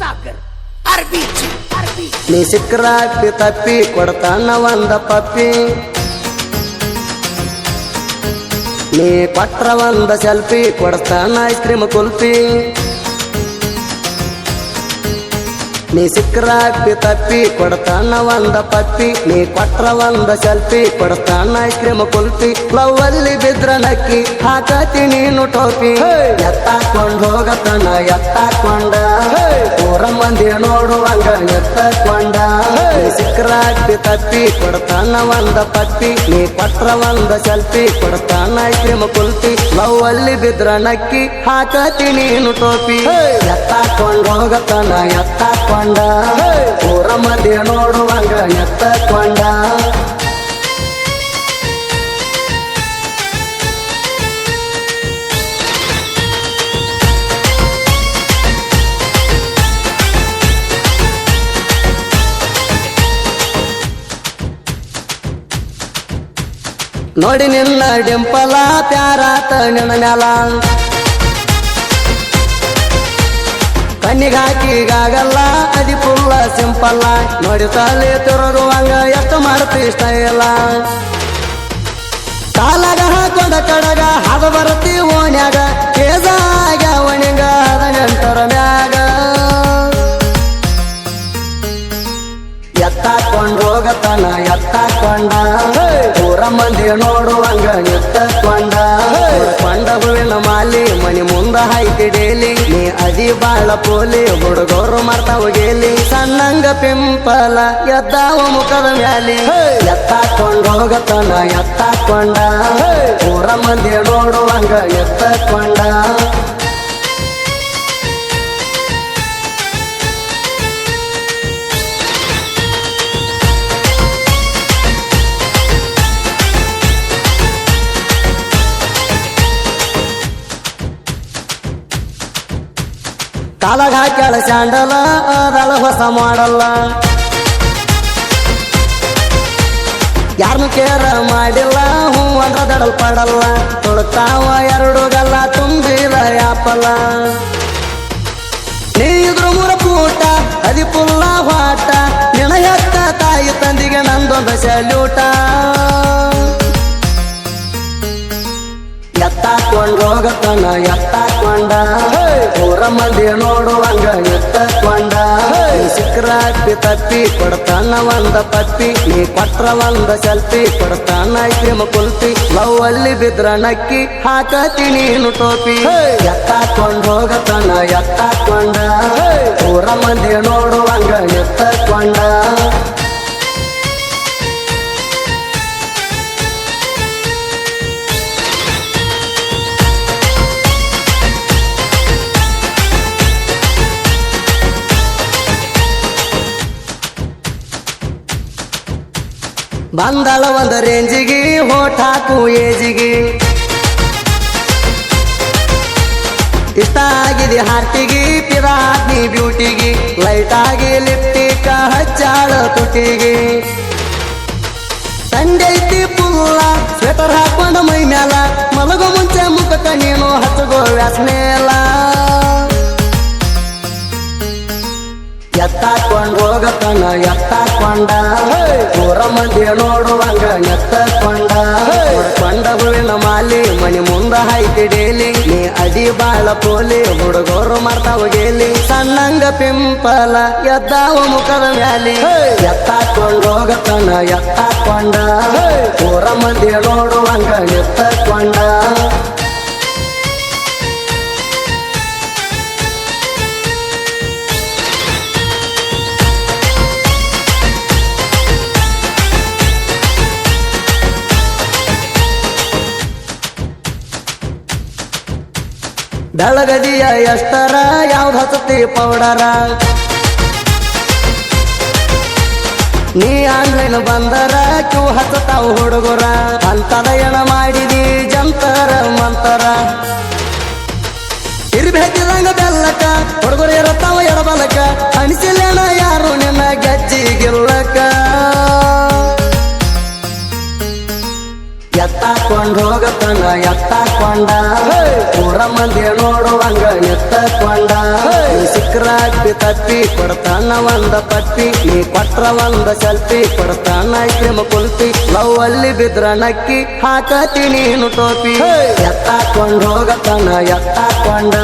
ಸಾಗರ್. ಅರ್ಬಿ ನೀ ಸಿಕ್ಕರಾಗ್ತಿ ತಪ್ಪಿ ಕೊಡ್ತಾನ ಒಂದ ಪಪ್ಪಿ. ನೀ ಪಟ್ರ ಒಂದ ಸೆಲ್ಫಿ ಕೊಡ್ತಾನ ಐಸ್ ಕ್ರೀಮ್ ಕುಲ್ಫಿ ನೀ ಸಿಕ್ಕರಾಗ್ತಿ ತಪ್ಪಿ ಕೊಡ್ತಾನ ಒಂದ ಪಪ್ಪಿ ನೀ ಕೊಟ್ರ ಒಂದ ಸೆಲ್ಫಿ ಕೊಡ್ತಾನ ಐಸ್ ಕ್ರೀಮ್ ಕುಲ್ಫಿ ಲವ್ ಅಲ್ಲಿ ಬಿದ್ರ ನಕ್ಕಿ ಹಾಕತಿ ನೀನು ಟೋಪಿ. ಎತ್ತಾಕೊಂಡ್ ಹೋಗತನ ಎತ್ತಾಕೊಂಡ. ಊರ ಮಂದಿ ನೋಡುವಂಗ ಎತ್ತಕೊಂಡ. ನೀ ಸಿಕ್ಕರಾಗ್ತಿ ತಪ್ಪಿ ಕೊಡ್ತಾನ ಒಂದ ಪಪ್ಪಿ ನೀ ಕೊಟ್ರ ಒಂದ ಸೆಲ್ಫಿ ಕೊಡ್ತಾನ ಐಸ್ ಕ್ರೀಮ್ ಕುಲ್ಫಿ ಲವ್ ಅಲ್ಲಿ ಬಿದ್ರ ನಕ್ಕಿ ಹಾಕತಿ ನೀನು ಟೋಪಿ. ಎತ್ತಾಕೊಂಡ್ ಹೋಗತನ ಎತ್ತಕೊಂಡ. ಊರ ಮಂದಿ ನೋಡುವಂಗ ಎತ್ತಕೊಂಡ. ನೋಡಿ ನಿನ್ನ ಡಿಂಪಲ ಪ್ಯಾರಾತ ನಿನ್ನ ನೆಲ. ಕಣ್ಣಿಗಾಕಿಗಾಗಲ್ಲ ಅದಿ ಪುಲ್ಲ ಸಿಂಪಲ್ಲ ನೋಡಿ ತಲೆ ಹಂಗ ಎಷ್ಟು ಮಾಡ್ತಿ ಇಷ್ಟ ಇಲ್ಲ. ಕಾಲಾಗ ಹಾಕೊಂಡ ಕಡಗ ಹದ ಬರತಿ ಓನ್ಯಾಗ ಕೇಸಾಗ ಒಣಿಗ ಅದ ನೆಂಟರ ಮ್ಯಾಗ. ಎತ್ತಾಕೊಂಡ್ ಹೋಗತನ ಎತ್ತಾಕೊಂಡ. ಊರ ಮಂದಿ ನೋಡುವಂಗ ಎತ್ತಕೊಂಡ. ಕೊಂಡ ಹೂವಿನ ಮಾಲಿ ಮನಿ ಮುಂದ ಡೇಲಿ. ನೀ ಅದಿ ಬಾಳ ಪೋಲಿ ಹುಡುಗರು ಮಾಡ್ತಾವ ಗೇಲಿ. ಸಣ್ಣಂಗ ಪಿಂಪಲ ಎದ್ದಾವ ಮುಖದ ಮ್ಯಾಲಿ. ಎತ್ತಾಕೊಂಡ ಹೋಗತನ ಎತ್ತಾಕೊಂಡ. ಊರ ಮಂದಿ ನೋಡುವಂಗ ಎತ್ತಕೊಂಡ. ಕಾಲಾಗ ಹಾಕ್ಯಾಳ ಸ್ಯಾಂಡಲ ಅದಳ ಹೊಸ ಮಾಡಲ್ಲ. ಯಾರನ್ನು ಕೇರ ಮಾಡಿಲ್ಲ ಹೂ ಅಂದ್ರ ದಡಲ್ ಪಡಲ್ಲ. ತೊಳ್ತಾವ ಎರಡು ಗಲ್ಲ ತುಂಬಿಲ್ಲ ಯಾಪಲ್ಲ. ನೀ ಇದ್ರು ಮೂರ ಪೂಟ, ಅದಿ ಪುಲ್ಲ ನಿನ ಎತ್ತ ತಾಯಿ ತಂದಿಗೆ ನಂದೊಂದು ಸಲ್ಯೂಟ. ಎತ್ತಾಕೊಂಡ್ ಹೋಗತನ ಎತ್ತಕೊಂಡ. ಊರ ಮಂದಿ ನೋಡುವಂಗ ಎತ್ತಕೊಂಡ. ಸಿಕ್ಕರಾಗ್ತಿ ತಪ್ಪಿ ಕೊಡ್ತಾನ ಒಂದ ಪತ್ತಿ. ನೀ ಕೊಟ್ರ ಒಂದ ಸೆಲ್ಫಿ ಕೊಡ್ತಾನ ಐಕ್ರಿಮ ಕುಲ್ಪಿ ಲವ್ ಅಲ್ಲಿ ಬಿದ್ರ ನಕ್ಕಿ ಹಾಕತಿ ನೀನು ಟೋಪಿ. ಎತ್ತಾಕೊಂಡ್ ಹೋಗತನ ಎತ್ತಾಕೊಂಡ. ಊರ ಮಂದಿ ನೋಡುವಂಗ ಬಂದಳ ಒಂದ ರೇಂಜಿಗೆ ಹೋಟ್ ಹಾಕು ಏಜಿಗೆ. ಇಷ್ಟ ಆಗಿದೆ ಹಾರ್ಟಿಗೆ ಪಿರಾತ್ನಿ ಬ್ಯೂಟಿಗೆ. ಲೈಟ್ ಆಗಿ ಲಿಪ್ಟಿಕ ಹಚ್ಚಾಳ ತುಟಿಗೆ. ಐತಿ ಪುಲ್ಲ ಸ್ವೆಟರ್ ಹಾಕೊಂಡ ಮೈ ಮ್ಯಾಲ. ಮಲಗೋ ಮುಂಚೆ ಮುಖಕ್ಕ ನೀನು ಹಚ್ಚಗೋ ವ್ಯಾಸನೇಲ ಎತ್ತಾಕೊಂಡ್ ಹೋಗತನ ಎತ್ತಾಕೊಂಡ ಊರ ಮಂದಿ ನೋಡುವಂಗ ನೆತ್ತ ಕೊಂಡ ಹೂವಿನ ಮಾಲಿ ಮನಿ ಮುಂದ ಹಾಯ್ತಿ ಡೇಲಿ. ನೀ ಅಡಿ ಬಾಳ ಪೋಲಿ ಹುಡುಗರು ಮಾಡ್ತಾವ ಗೇಲಿ. ಸಣ್ಣಂಗ ಪಿಂಪಲ ಎದ್ದಾವ ಮುಖದ ಮ್ಯಾಲಿ. ಎತ್ತಾಕೊಂಡ್ ಹೋಗತನ ಎತ್ತಾಕೊಂಡ. ಕೊಂಡ ಮಂದಿ ನೋಡುವಂಗ ಎತ್ತಕೊಂಡ. ಬೆಳಗದಿಯ ಎಷ್ಟರ, ಯಾವ್ದು ಹಸತಿ ಪೌಡರ? ನೀ ಆನ್ಲೈನ್ ಬಂದರ, ಕ್ಯೂ ಹಸತಾವ್ ಹುಡುಗರ? ಅಂತದ ಏನ ಮಾಡಿದಿ ಜಂತರ ಮಂತರ. ಇರ್ಬೇಕಿದಂಗ ಬೆಲ್ಲಕ ಹುಡುಗರು ಇರತಾವ ಎಡಬಲಕ ಅನಿಸಿಲ್ಲ ಯಾರು ನಿನ್ನ ಗೆಜ್ಜಿ? ಎತ್ತಾಕೊಂಡ್. ಹೋಗತನ ಎತ್ತಾಕೊಂಡ ಊರ ಮಂದಿ ನೋಡುವಂಗ ಸಿಕ್ರ ಅಪ್ಪಿ ತಪ್ಪಿ ಕೊಡ್ತಾನ ಒಂದ ಪಟ್ಟಿ. ನೀ ಕೊಟ್ರ ಒಂದ ಸೆಲ್ಫಿ ಕೊಡ್ತಾನ ಕ್ರಿಮ ಕುಲ್ಪಿ ಲವ್ ಅಲ್ಲಿ ಬಿದ್ರ ನಕ್ಕಿ ಹಾಕತಿ ನೀನು ಟೋಪಿ. ಎತ್ತಾಕೊಂಡ್ ಹೋಗತನ ಎತ್ತಾಕೊಂಡ.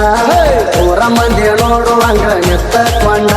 ಊರ ಮಂದಿ ನೋಡುವಂಗ ನಿತ್ತಕೊಂಡ